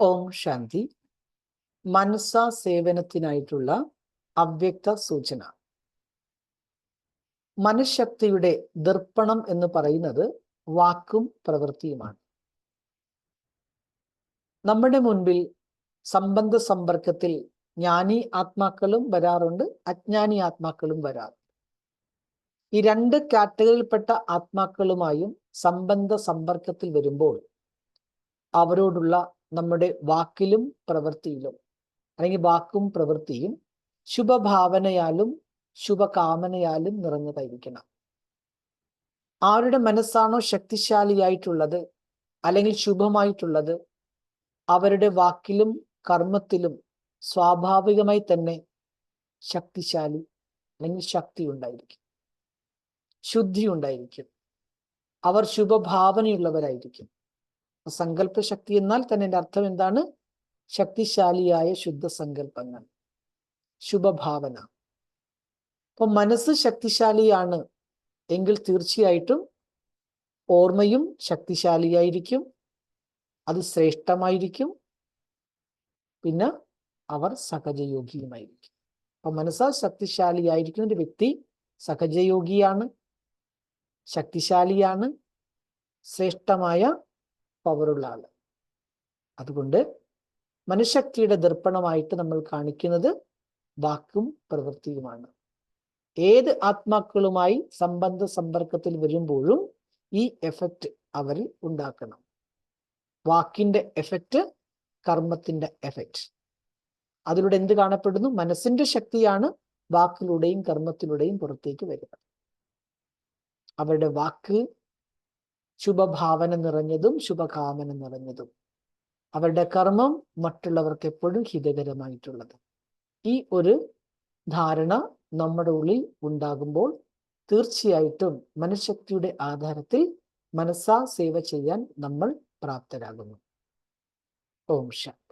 ഓം ശാന്തി. മനസ സേവനത്തിനായിട്ടുള്ള അവ്യക്ത സൂചന. മനഃശക്തിയുടെ ദർപ്പണം എന്ന് പറയുന്നത് വാക്കും പ്രവൃത്തിയുമാണ്. നമ്മുടെ മുൻപിൽ സംബന്ധ സമ്പർക്കത്തിൽ ജ്ഞാനി ആത്മാക്കളും വരാറുണ്ട് അജ്ഞാനി ആത്മാക്കളും വരാറുണ്ട്. ഈ രണ്ട് കാറ്റഗറിയിൽപ്പെട്ട ആത്മാക്കളുമായും സംബന്ധ സമ്പർക്കത്തിൽ വരുമ്പോൾ അവരോടുള്ള നമ്മുടെ വാക്കിലും പ്രവൃത്തിയിലും അല്ലെങ്കിൽ വാക്കും പ്രവൃത്തിയും ശുഭഭാവനയാലും ശുഭകാമനയാലും നിറഞ്ഞതായിരിക്കണം. ആരുടെ മനസ്സാണോ ശക്തിശാലിയായിട്ടുള്ളത് അല്ലെങ്കിൽ ശുഭമായിട്ടുള്ളത് അവരുടെ വാക്കിലും കർമ്മത്തിലും സ്വാഭാവികമായി തന്നെ ശക്തിശാലി അല്ലെങ്കിൽ ശക്തി ഉണ്ടായിരിക്കും ശുദ്ധി ഉണ്ടായിരിക്കും അവർ ശുഭഭാവനയുള്ളവരായിരിക്കും. സങ്കല്പ ശക്തി എന്നാൽ തന്നെ എന്റെ അർത്ഥം എന്താണ്? ശക്തിശാലിയായ ശുദ്ധ സങ്കല്പങ്ങൾ ശുഭഭാവന. അപ്പൊ മനസ്സ് ശക്തിശാലിയാണ് എങ്കിൽ തീർച്ചയായിട്ടും ഓർമ്മയും ശക്തിശാലിയായിരിക്കും. അത് ശ്രേഷ്ഠമായിരിക്കും. പിന്നെ അവർ സഹജയോഗിയുമായിരിക്കും. അപ്പൊ മനസ്സാ ശക്തിശാലിയായിരിക്കുന്ന ഒരു വ്യക്തി സഹജയോഗിയാണ് ശക്തിശാലിയാണ് ശ്രേഷ്ഠമായ പവറുള്ള ആൾ അതുകൊണ്ട് മനഃശക്തിയുടെ ദർപ്പണമായിട്ട് നമ്മൾ കാണിക്കുന്നത് വാക്കും പ്രവൃത്തിയുമാണ്. ഏത് ആത്മാക്കളുമായി സംബന്ധ സമ്പർക്കത്തിൽ വരുമ്പോഴും ഈ എഫക്റ്റ് അവരിൽ ഉണ്ടാക്കണം. വാക്കിന്റെ എഫക്റ്റ് കർമ്മത്തിന്റെ എഫക്റ്റ് അതിലൂടെ എന്ത് കാണപ്പെടുന്നു? മനസ്സിന്റെ ശക്തിയാണ് വാക്കിലൂടെയും കർമ്മത്തിലൂടെയും പുറത്തേക്ക് വരുന്നത്. അവരുടെ വാക്ക് ശുഭഭാവന നിറഞ്ഞതും ശുഭകാമന നിറഞ്ഞതും. അവരുടെ കർമ്മം മറ്റുള്ളവർക്ക് എപ്പോഴും ഹിതകരമായിട്ടുള്ളത്. ഈ ഒരു ധാരണ നമ്മുടെ ഉള്ളിൽ ഉണ്ടാകുമ്പോൾ തീർച്ചയായിട്ടും മനഃശക്തിയുടെ ആധാരത്തിൽ മനസ്സാ സേവ ചെയ്യാൻ നമ്മൾ പ്രാപ്തരാകുന്നു. ഓം ശാന്തി